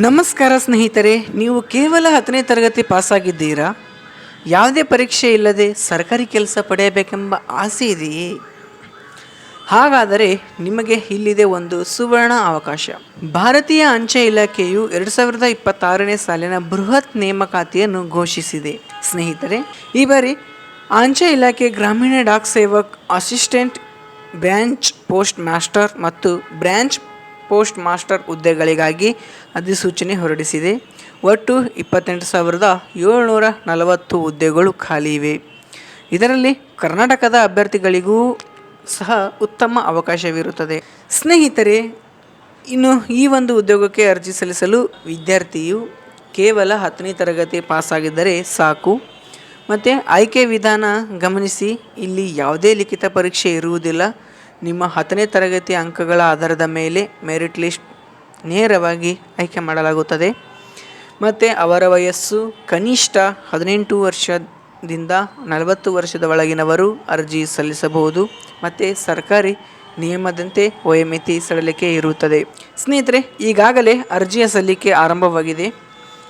ನಮಸ್ಕಾರ ಸ್ನೇಹಿತರೆ, ನೀವು ಕೇವಲ ಹತ್ತನೇ ತರಗತಿ ಪಾಸಾಗಿದ್ದೀರಾ? ಯಾವುದೇ ಪರೀಕ್ಷೆ ಇಲ್ಲದೆ ಸರ್ಕಾರಿ ಕೆಲಸ ಪಡೆಯಬೇಕೆಂಬ ಆಸೆ ಇದೆಯೇ? ಹಾಗಾದರೆ ನಿಮಗೆ ಇಲ್ಲಿದೆ ಒಂದು ಸುವರ್ಣ ಅವಕಾಶ. ಭಾರತೀಯ ಅಂಚೆ ಇಲಾಖೆಯು ಎರಡು ಸಾವಿರದ ಇಪ್ಪತ್ತಾರನೇ ಸಾಲಿನ ಬೃಹತ್ ನೇಮಕಾತಿಯನ್ನು ಘೋಷಿಸಿದೆ. ಸ್ನೇಹಿತರೆ, ಈ ಬಾರಿ ಅಂಚೆ ಇಲಾಖೆ ಗ್ರಾಮೀಣ dock Sevak assistant, branch post master ಮತ್ತು ಬ್ರ್ಯಾಂಚ್ ಪೋಸ್ಟ್ ಮಾಸ್ಟರ್ ಹುದ್ದೆಗಳಿಗಾಗಿ ಅಧಿಸೂಚನೆ ಹೊರಡಿಸಿದೆ. ಒಟ್ಟು ಇಪ್ಪತ್ತೆಂಟು ಸಾವಿರದ ಏಳ್ನೂರ ನಲವತ್ತು ಹುದ್ದೆಗಳು ಖಾಲಿ ಇವೆ. ಇದರಲ್ಲಿ ಕರ್ನಾಟಕದ ಅಭ್ಯರ್ಥಿಗಳಿಗೂ ಸಹ ಉತ್ತಮ ಅವಕಾಶವಿರುತ್ತದೆ. ಸ್ನೇಹಿತರೆ, ಇನ್ನು ಈ ಒಂದು ಉದ್ಯೋಗಕ್ಕೆ ಅರ್ಜಿ ಸಲ್ಲಿಸಲು ವಿದ್ಯಾರ್ಥಿಯು ಕೇವಲ ಹತ್ತನೇ ತರಗತಿ ಪಾಸಾಗಿದ್ದರೆ ಸಾಕು. ಮತ್ತು ಆಯ್ಕೆ ವಿಧಾನ ಗಮನಿಸಿ, ಇಲ್ಲಿ ಯಾವುದೇ ಲಿಖಿತ ಪರೀಕ್ಷೆ ಇರುವುದಿಲ್ಲ. ನಿಮ್ಮ ಹತ್ತನೇ ತರಗತಿ ಅಂಕಗಳ ಆಧಾರದ ಮೇಲೆ ಮೆರಿಟ್ ಲಿಸ್ಟ್ ನೇರವಾಗಿ ಆಯ್ಕೆ ಮಾಡಲಾಗುತ್ತದೆ. ಮತ್ತು ಅವರ ವಯಸ್ಸು ಕನಿಷ್ಠ ಹದಿನೆಂಟು ವರ್ಷದಿಂದ ನಲವತ್ತು ವರ್ಷದ ಒಳಗಿನವರು ಅರ್ಜಿ ಸಲ್ಲಿಸಬಹುದು. ಮತ್ತು ಸರ್ಕಾರಿ ನಿಯಮದಂತೆ ವಯೋಮಿತಿ ಸಡಲಿಕೆ ಇರುತ್ತದೆ. ಸ್ನೇಹಿತರೆ, ಈಗಾಗಲೇ ಅರ್ಜಿಯ ಸಲ್ಲಿಕೆ ಆರಂಭವಾಗಿದೆ.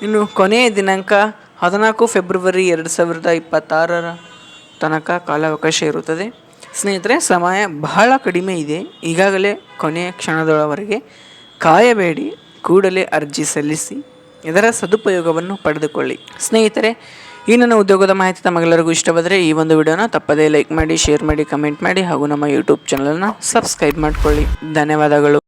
ಇನ್ನು ಕೊನೆಯ ದಿನಾಂಕ ಹದಿನಾಲ್ಕು ಫೆಬ್ರವರಿ ಎರಡು ಸಾವಿರದ ಇಪ್ಪತ್ತಾರರ ತನಕ ಕಾಲಾವಕಾಶ ಇರುತ್ತದೆ. ಸ್ನೇಹಿತರೆ, ಸಮಯ ಬಹಳ ಕಡಿಮೆ ಇದೆ. ಈಗಾಗಲೇ ಕೊನೆಯ ಕ್ಷಣದೊಳವರೆಗೆ ಕಾಯಬೇಡಿ, ಕೂಡಲೇ ಅರ್ಜಿ ಸಲ್ಲಿಸಿ, ಇದರ ಸದುಪಯೋಗವನ್ನು ಪಡೆದುಕೊಳ್ಳಿ. ಸ್ನೇಹಿತರೆ, ಈ ನನ್ನ ಉದ್ಯೋಗದ ಮಾಹಿತಿ ತಮಗೆಲ್ಲರಿಗೂ ಇಷ್ಟವಾದರೆ ಈ ಒಂದು ವಿಡಿಯೋನ ತಪ್ಪದೇ ಲೈಕ್ ಮಾಡಿ, ಶೇರ್ ಮಾಡಿ, ಕಮೆಂಟ್ ಮಾಡಿ ಹಾಗೂ ನಮ್ಮ ಯೂಟ್ಯೂಬ್ ಚಾನಲನ್ನು ಸಬ್ಸ್ಕ್ರೈಬ್ ಮಾಡಿಕೊಳ್ಳಿ. ಧನ್ಯವಾದಗಳು.